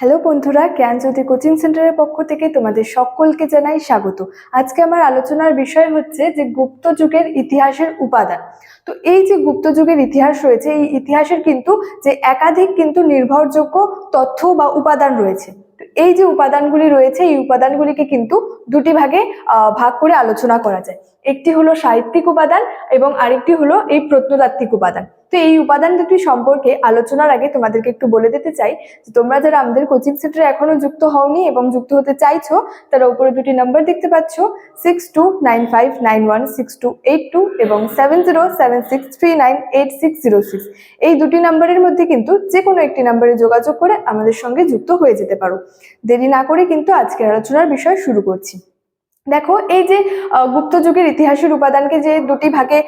Hello বন্ধুরা, জ্ঞানজ্যোতি coaching সেন্টারের পক্ষ থেকে তোমাদের সকলকে জানাই স্বাগত। আজকে আমার আলোচনার বিষয় হচ্ছে যে গুপ্ত যুগের ইতিহাসের উপাদান। তো এই যে গুপ্ত যুগের ইতিহাস রয়েছে, এই ইতিহাসের কিন্তু যে একাধিক কিন্তু নির্ভরযোগ্য তথ্য বা উপাদান রয়েছে। এই যে উপাদানগুলি রয়েছে, এই উপাদানগুলিকে কিন্তু দুটি ভাগে ভাগ করে আলোচনা করা যায়। একটি হলো সাহিত্যিক উপাদান এবং আরেকটি হলো এই প্রত্নতাত্ত্বিক উপাদান। তো এই উপাদান দুটি সম্পর্কে আলোচনার আগে তোমাদেরকে একটু বলে দিতে চাই যে তোমরা যারা আমাদের কোচিং সেন্টারে এখনও যুক্ত হওনি এবং যুক্ত হতে চাইছো, তারা উপরে দুটি নাম্বার দেখতে পাচ্ছ six two nine five nine one six two eight two এবং seven zero seven six three nine eight six zero six এই দুটি নাম্বারের মধ্যে কিন্তু যে কোনো একটি নাম্বারে যোগাযোগ করে আমাদের সঙ্গে যুক্ত হয়ে যেতে পারো। দেরি না করে কিন্তু আজকের আলোচনার বিষয় শুরু করছি। দেখো এই যে আহ, গুপ্ত যুগের ইতিহাসের উপাদানকে যে দুটি ভাগে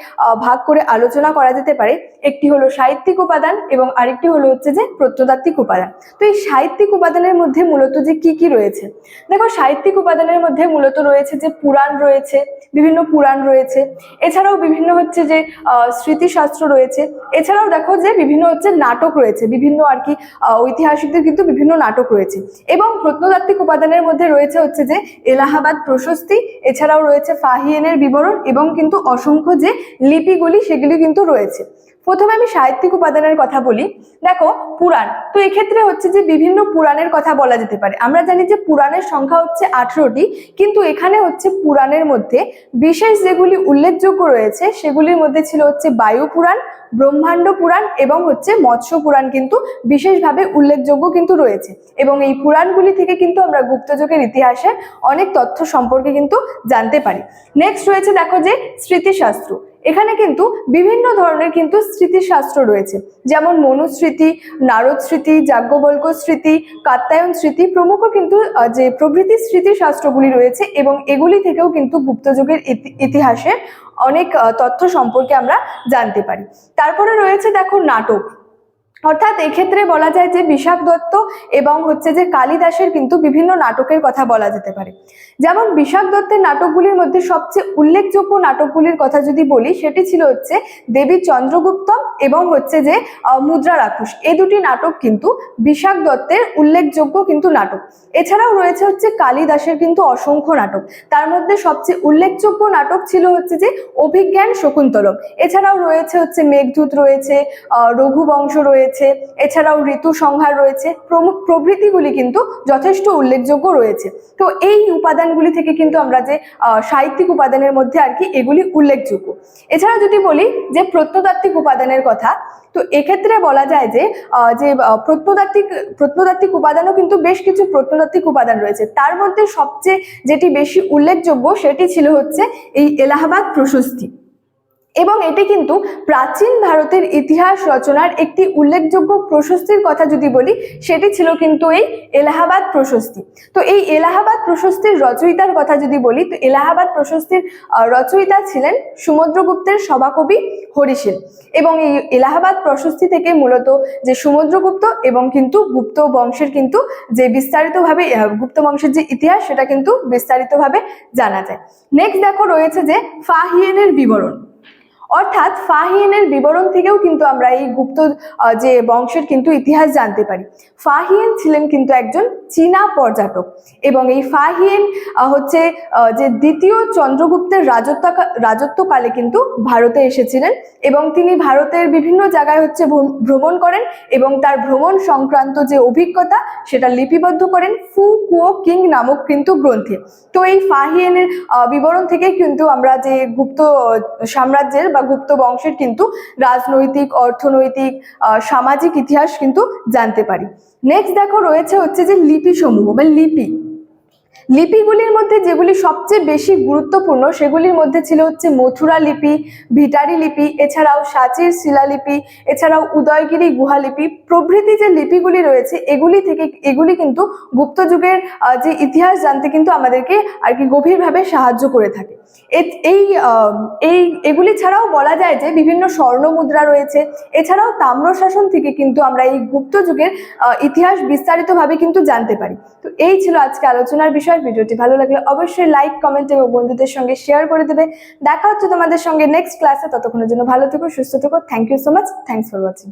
ভাগ করে আলোচনা করা যেতে পারে একটি হলো সাহিত্যিক উপাদান এবং আরেকটি হলো হচ্ছে যে প্রত্নতাত্ত্বিক উপাদান। তো এই সাহিত্যিক উপাদানের মধ্যে মূলত যে কি কি রয়েছে? দেখো সাহিত্যিক উপাদানের মধ্যে মূলত রয়েছে যে পুরাণ রয়েছে বিভিন্ন পুরাণ রয়েছে এছাড়াও বিভিন্ন হচ্ছে যে স্মৃতিশাস্ত্র রয়েছে এছাড়াও দেখো যে বিভিন্ন হচ্ছে নাটক রয়েছে বিভিন্ন আর কি ঐতিহাসিকদের কিন্তু বিভিন্ন নাটক রয়েছে এবং প্রত্নতাত্ত্বিক উপাদানের মধ্যে রয়েছে হচ্ছে যে এলাহাবাদ প্রশস্তি এছাড়াও রয়েছে ফাহিয়েনের বিবরণ এবং কিন্তু অসংখ্য যে লিপিগুলি সেগুলি কিন্তু রয়েছে। প্রথমে আমি সাহিত্যিক উপাদানের কথা বলি। দেখো, পুরাণ। তো এক্ষেত্রে হচ্ছে যে বিভিন্ন পুরাণের কথা বলা যেতে পারে। আমরা জানি যে পুরাণের সংখ্যা হচ্ছে আঠেরোটি, কিন্তু এখানে হচ্ছে পুরাণের মধ্যে বিশেষ যেগুলি উল্লেখযোগ্য রয়েছে, সেগুলির মধ্যে ছিল হচ্ছে বায়ু পুরাণ, ব্রহ্মাণ্ড পুরাণ এবং হচ্ছে মৎস্য পুরাণ কিন্তু বিশেষভাবে উল্লেখযোগ্য কিন্তু রয়েছে। এবং এই পুরাণগুলি থেকে কিন্তু আমরা গুপ্তযুগের ইতিহাসে অনেক তথ্য সম্পর্কে কিন্তু জানতে পারি। নেক্সট রয়েছে দেখো যে স্মৃতিশাস্ত্র। এখানে কিন্তু বিভিন্ন ধরনের কিন্তু স্মৃতিশাস্ত্র রয়েছে। যেমন মনুস্মৃতি নারদ স্মৃতি যাজ্ঞবল্ক স্মৃতি, কাত্যায়ন স্মৃতি প্রমুখ কিন্তু যে প্রভৃতি স্মৃতিশাস্ত্রগুলি রয়েছে এবং এগুলি থেকেও কিন্তু গুপ্তযুগের ইতি- ইতিহাসের অনেক তথ্য সম্পর্কে আমরা জানতে পারি। তারপরে রয়েছে দেখো নাটক। অর্থাৎ এক্ষেত্রে বলা যায় যে বিশাখ দত্ত এবং হচ্ছে যে কালিদাসের কিন্তু বিভিন্ন নাটকের কথা বলা যেতে পারে। যেমন বিশাখ দত্তের নাটকগুলির মধ্যে সবচেয়ে উল্লেখযোগ্য নাটকগুলির কথা যদি বলি, সেটি ছিল হচ্ছে দেবী চন্দ্রগুপ্তম এবং হচ্ছে যে মুদ্রা রাক্ষস। এই দুটি নাটক কিন্তু বিশাখ দত্তের উল্লেখযোগ্য কিন্তু নাটক। এছাড়াও রয়েছে হচ্ছে কালিদাসের কিন্তু অসংখ্য নাটক। তার মধ্যে সবচেয়ে উল্লেখযোগ্য নাটক ছিল হচ্ছে যে অভিজ্ঞান শকুন্তলম। এছাড়াও রয়েছে হচ্ছে মেঘদূত রয়েছে রঘুবংশ রয়েছে এছাড়াও ঋতু সংহার রয়েছে। প্রমুখ প্রভৃতিগুলি কিন্তু যথেষ্ট উল্লেখযোগ্য রয়েছে। তো এই উপাদানগুলি থেকে কিন্তু আমরা যে সাহিত্যিক উপাদানের মধ্যে আর কি এগুলি উল্লেখযোগ্য। এছাড়া যদি বলি যে প্রত্নতাত্ত্বিক উপাদানের কথা, তো এক্ষেত্রে বলা যায় যে যে প্রত্নতাত্ত্বিক প্রত্নতাত্ত্বিক উপাদানও কিন্তু বেশ কিছু প্রত্নতাত্ত্বিক উপাদান রয়েছে। তার মধ্যে সবচেয়ে যেটি বেশি উল্লেখযোগ্য সেটি ছিল হচ্ছে এই এলাহাবাদ প্রশস্তি। এবং এটি কিন্তু প্রাচীন ভারতের ইতিহাস রচনার একটি উল্লেখযোগ্য প্রশস্তির কথা যদি বলি, সেটি ছিল কিন্তু এই এলাহাবাদ প্রশস্তি। তো এই এলাহাবাদ প্রশস্তির রচয়িতার কথা যদি বলি, তো এলাহাবাদ প্রশস্তির রচয়িতা ছিলেন সমুদ্রগুপ্তের সভাকবি হরিশিল এবং এই এলাহাবাদ প্রশস্তি থেকে মূলত যে সমুদ্রগুপ্ত এবং কিন্তু গুপ্ত বংশের কিন্তু যে বিস্তারিতভাবে গুপ্ত বংশের যে ইতিহাস, সেটা কিন্তু বিস্তারিতভাবে জানা যায়। নেক্সট দেখো রয়েছে যে ফাহিয়েনের বিবরণ। অর্থাৎ ফাহিয়েনের বিবরণ থেকেও কিন্তু আমরা এই গুপ্ত যে বংশের কিন্তু ইতিহাস জানতে পারি। ফাহিয়েন ছিলেন কিন্তু একজন চীনা পর্যটক এবং এই ফাহিয়েন হচ্ছে যে দ্বিতীয় চন্দ্রগুপ্তের রাজত্ব, রাজত্বকালে কিন্তু ভারতে এসেছিলেন এবং তিনি ভারতের বিভিন্ন জায়গায় হচ্ছে ভ্রমণ করেন এবং তার ভ্রমণ সংক্রান্ত যে অভিজ্ঞতা সেটা লিপিবদ্ধ করেন ফু কুও কিং নামক কিন্তু গ্রন্থে। তো এই ফাহিয়েনের বিবরণ থেকে কিন্তু আমরা যে গুপ্ত সাম্রাজ্যের বা গুপ্ত বংশের কিন্তু রাজনৈতিক, অর্থনৈতিক সামাজিক ইতিহাস কিন্তু জানতে পারি। নেক্সট দেখো রয়েছে হচ্ছে যে লিপি সমূহ বা লিপি। লিপিগুলির মধ্যে যেগুলি সবচেয়ে বেশি গুরুত্বপূর্ণ, সেগুলির মধ্যে ছিল হচ্ছে মথুরা লিপি, ভিটারি লিপি, এছাড়াও সাচির শিলালিপি, এছাড়াও উদয়গিরি গুহালিপি প্রভৃতি যে লিপিগুলি রয়েছে, এগুলি থেকে, এগুলি কিন্তু গুপ্ত যুগের যে ইতিহাস জানতে কিন্তু আমাদেরকে আর কি গভীরভাবে সাহায্য করে থাকে। এই এই, এগুলি ছাড়াও বলা যায় যে বিভিন্ন স্বর্ণ মুদ্রা রয়েছে। এছাড়াও তাম্রশাসন থেকে কিন্তু আমরা এই গুপ্ত যুগের ইতিহাস বিস্তারিতভাবে কিন্তু জানতে পারি। তো এই ছিল আজকে আলোচনার বিষয়, ভিডিওটি ভালো লাগলে অবশ্যই লাইক কমেন্ট এবং বন্ধুদের সঙ্গে শেয়ার করে দেবে। দেখা হচ্ছে তোমাদের সঙ্গে নেক্সট ক্লাসে ততক্ষণের জন্য ভালো থেকো, সুস্থ থেকো। Thank you so much thanks for watching